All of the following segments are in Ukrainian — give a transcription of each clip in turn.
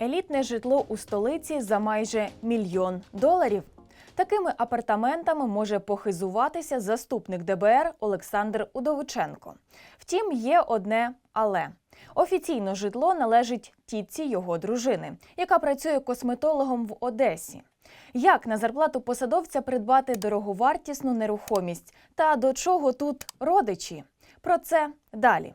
Елітне житло у столиці за майже мільйон доларів. Такими апартаментами може похизуватися заступник ДБР Олександр Удовиченко. Втім, є одне але. Офіційно житло належить тітці його дружини, яка працює косметологом в Одесі. Як на зарплату посадовця придбати дороговартісну нерухомість та до чого тут родичі? Про це далі.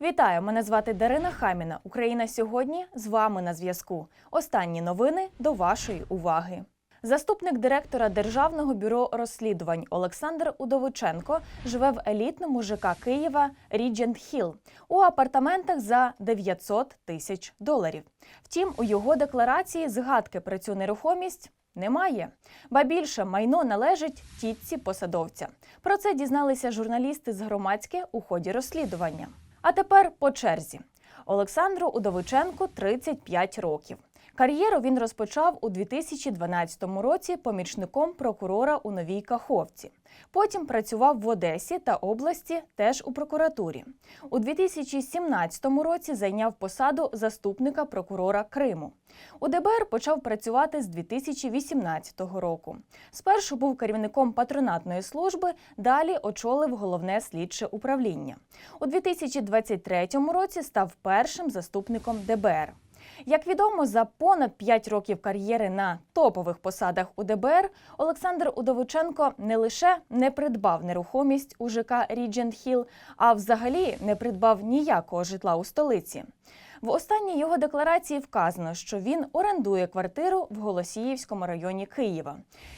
Вітаю! Мене звати Дарина Хаміна. Україна сьогодні з вами на зв'язку. Останні новини до вашої уваги. Заступник директора Державного бюро розслідувань Олександр Удовиченко живе в елітному ЖК Києва Ріджент Хіл у апартаментах за 900 тисяч доларів. Втім, у його декларації згадки про цю нерухомість немає. Ба більше майно належить тітці посадовця. Про це дізналися журналісти з громадське у ході розслідування. А тепер по черзі. Олександру Удовиченку 35 років. Кар'єру він розпочав у 2012 році помічником прокурора у Новій Каховці. Потім працював в Одесі та області теж у прокуратурі. У 2017 році зайняв посаду заступника прокурора Криму. У ДБР почав працювати з 2018 року. Спершу був керівником патронатної служби, далі очолив головне слідче управління. У 2023 році став першим заступником ДБР. Як відомо, за понад 5 років кар'єри на топових посадах у ДБР Олександр Удовиченко не лише не придбав нерухомість у ЖК Ріджент Хіл, а взагалі не придбав ніякого житла у столиці. В останній його декларації вказано, що він орендує квартиру в Голосіївському районі Києва.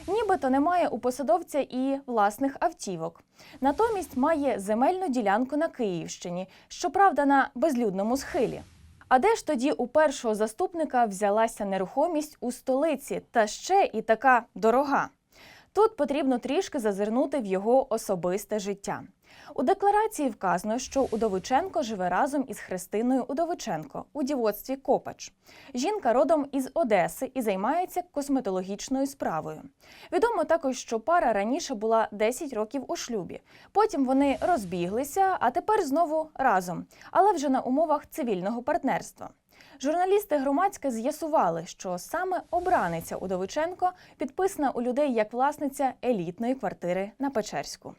Нібито немає у посадовця і власних автівок. Натомість має земельну ділянку на Київщині, щоправда, на безлюдному схилі. А де ж тоді у першого заступника взялася нерухомість у столиці, та ще і така дорога? Тут потрібно трішки зазирнути в його особисте життя. У декларації вказано, що Удовиченко живе разом із Христиною Удовиченко у дівоцтві Копач. Жінка родом із Одеси і займається косметологічною справою. Відомо також, що пара раніше була 10 років у шлюбі. Потім вони розбіглися, а тепер знову разом, але вже на умовах цивільного партнерства. Журналісти громадське з'ясували, що саме обраниця Удовиченко підписана у людей як власниця елітної квартири на Печерську.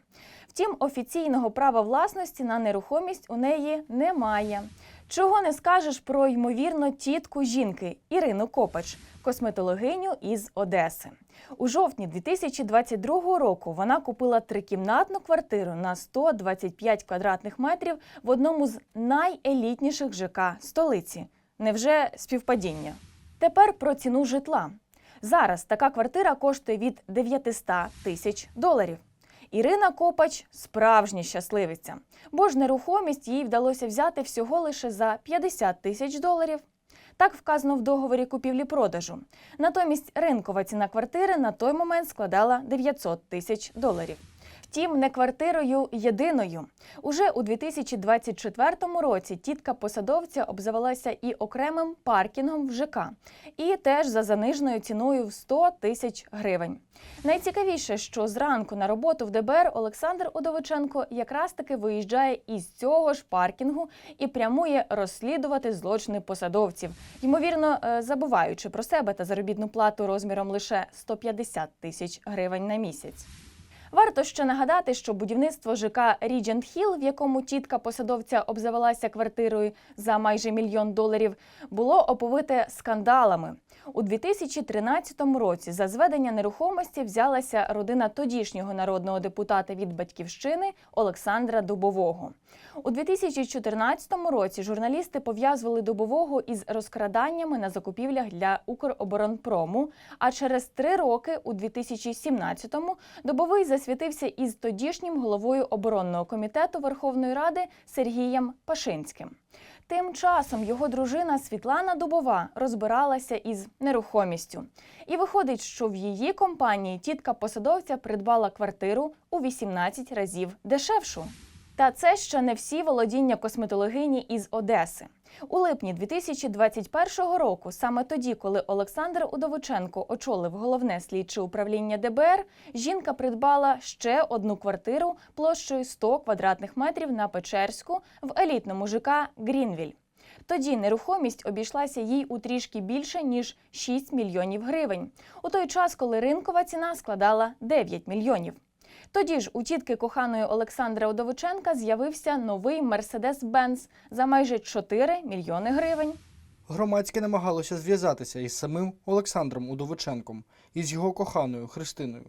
Втім, офіційного права власності на нерухомість у неї немає. Чого не скажеш про ймовірно тітку жінки Ірину Копач, косметологиню із Одеси. У жовтні 2022 року вона купила трикімнатну квартиру на 125 квадратних метрів в одному з найелітніших ЖК столиці. Невже співпадіння? Тепер про ціну житла. Зараз така квартира коштує від 900 тисяч доларів. Ірина Копач справжня щасливиця, бо ж нерухомість їй вдалося взяти всього лише за 50 тисяч доларів. Так вказано в договорі купівлі-продажу. Натомість ринкова ціна квартири на той момент складала 900 тисяч доларів. Втім, не квартирою єдиною. Уже у 2024 році тітка посадовця обзавелася і окремим паркінгом в ЖК, і теж за заниженою ціною в 100 тисяч гривень. Найцікавіше, що зранку на роботу в ДБР Олександр Удовиченко якраз таки виїжджає із цього ж паркінгу і прямує розслідувати злочини посадовців, ймовірно, е, забуваючи про себе та заробітну плату розміром лише 150 тисяч гривень на місяць. Варто ще нагадати, що будівництво ЖК Ріджент Хіл, в якому тітка посадовця обзавелася квартирою за майже мільйон доларів, було оповите скандалами. У 2013 році за зведення нерухомості взялася родина тодішнього народного депутата від батьківщини Олександра Дубового. У 2014 році журналісти пов'язували Дубового із розкраданнями на закупівлях для Укроборонпрому. А через три роки, у 2017-му, Дубовий засвітився із тодішнім головою оборонного комітету Верховної Ради Сергієм Пашинським. Тим часом його дружина Світлана Дубова розбиралася із нерухомістю. І виходить, що в її компанії тітка посадовця придбала квартиру у 18 разів дешевшу. Та це ще не всі володіння косметологині із Одеси. У липні 2021 року, саме тоді, коли Олександр Удовиченко очолив головне слідче управління ДБР, жінка придбала ще одну квартиру площею 100 квадратних метрів на Печерську в елітному ЖК Грінвіль. Тоді нерухомість обійшлася їй у трішки більше ніж 6 мільйонів гривень, у той час, коли ринкова ціна складала 9 мільйонів. Тоді ж у тітки коханої Олександра Удовиченка з'явився новий Mercedes-Benz за майже 4 мільйони гривень. Громадське намагалося зв'язатися із самим Олександром Удовиченком, із його коханою Христиною,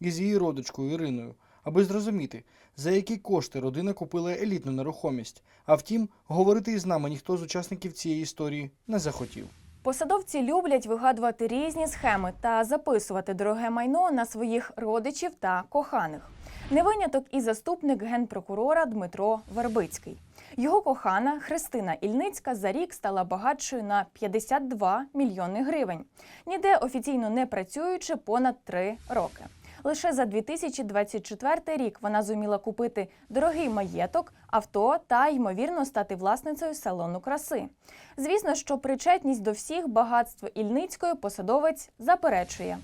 із її родичкою Іриною, аби зрозуміти, за які кошти родина купила елітну нерухомість. А втім, говорити із нами ніхто з учасників цієї історії не захотів. Посадовці люблять вигадувати різні схеми та записувати дороге майно на своїх родичів та коханих. Не виняток і заступник генпрокурора Дмитро Вербицький. Його кохана Христина Ільницька за рік стала багатшою на 52 мільйони гривень, ніде офіційно не працюючи понад три роки. Лише за 2024 рік вона зуміла купити дорогий маєток, авто та ймовірно стати власницею салону краси. Звісно, що причетність до всіх багатств Ільницької посадовець заперечує.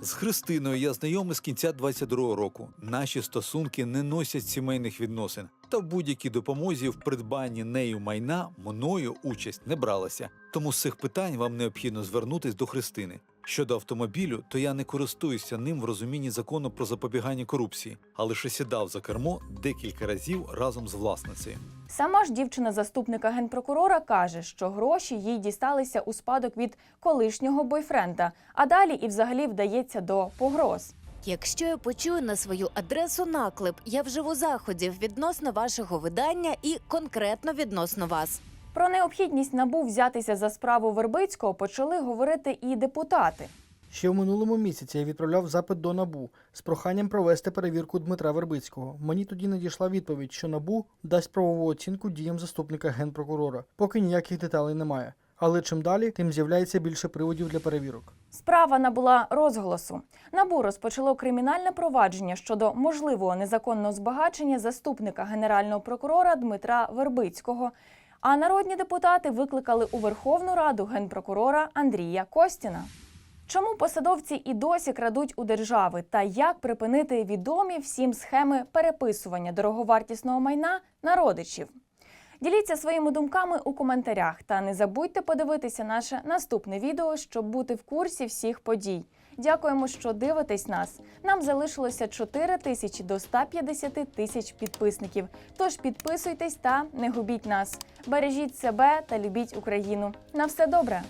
З Христиною я знайомий з кінця 22-го року. Наші стосунки не носять сімейних відносин. Та в будь-якій допомозі в придбанні нею майна мною участь не бралася. Тому з цих питань вам необхідно звернутись до Христини. Щодо автомобілю, то я не користуюся ним в розумінні закону про запобігання корупції, а лише сідав за кермо декілька разів разом з власницею. Сама ж дівчина заступника генпрокурора каже, що гроші їй дісталися у спадок від колишнього бойфренда, а далі і взагалі вдається до погроз. Якщо я почую на свою адресу наклеп, я вживу заходів відносно вашого видання і конкретно відносно вас. Про необхідність набу взятися за справу Вербицького почали говорити і депутати. Ще в минулому місяці я відправляв запит до НАБУ з проханням провести перевірку Дмитра Вербицького. Мені тоді надійшла відповідь, що НАБУ дасть правову оцінку діям заступника генпрокурора, поки ніяких деталей немає. Але чим далі, тим з'являється більше приводів для перевірок. Справа набула розголосу. Набу розпочало кримінальне провадження щодо можливого незаконного збагачення заступника генерального прокурора Дмитра Вербицького. А народні депутати викликали у Верховну Раду генпрокурора Андрія Костіна. Чому посадовці і досі крадуть у держави та як припинити відомі всім схеми переписування дороговартісного майна на родичів? Діліться своїми думками у коментарях та не забудьте подивитися наше наступне відео, щоб бути в курсі всіх подій. Дякуємо, що дивитесь нас. Нам залишилося 4 тисячі до 150 тисяч підписників. Тож підписуйтесь та не губіть нас. Бережіть себе та любіть Україну. На все добре!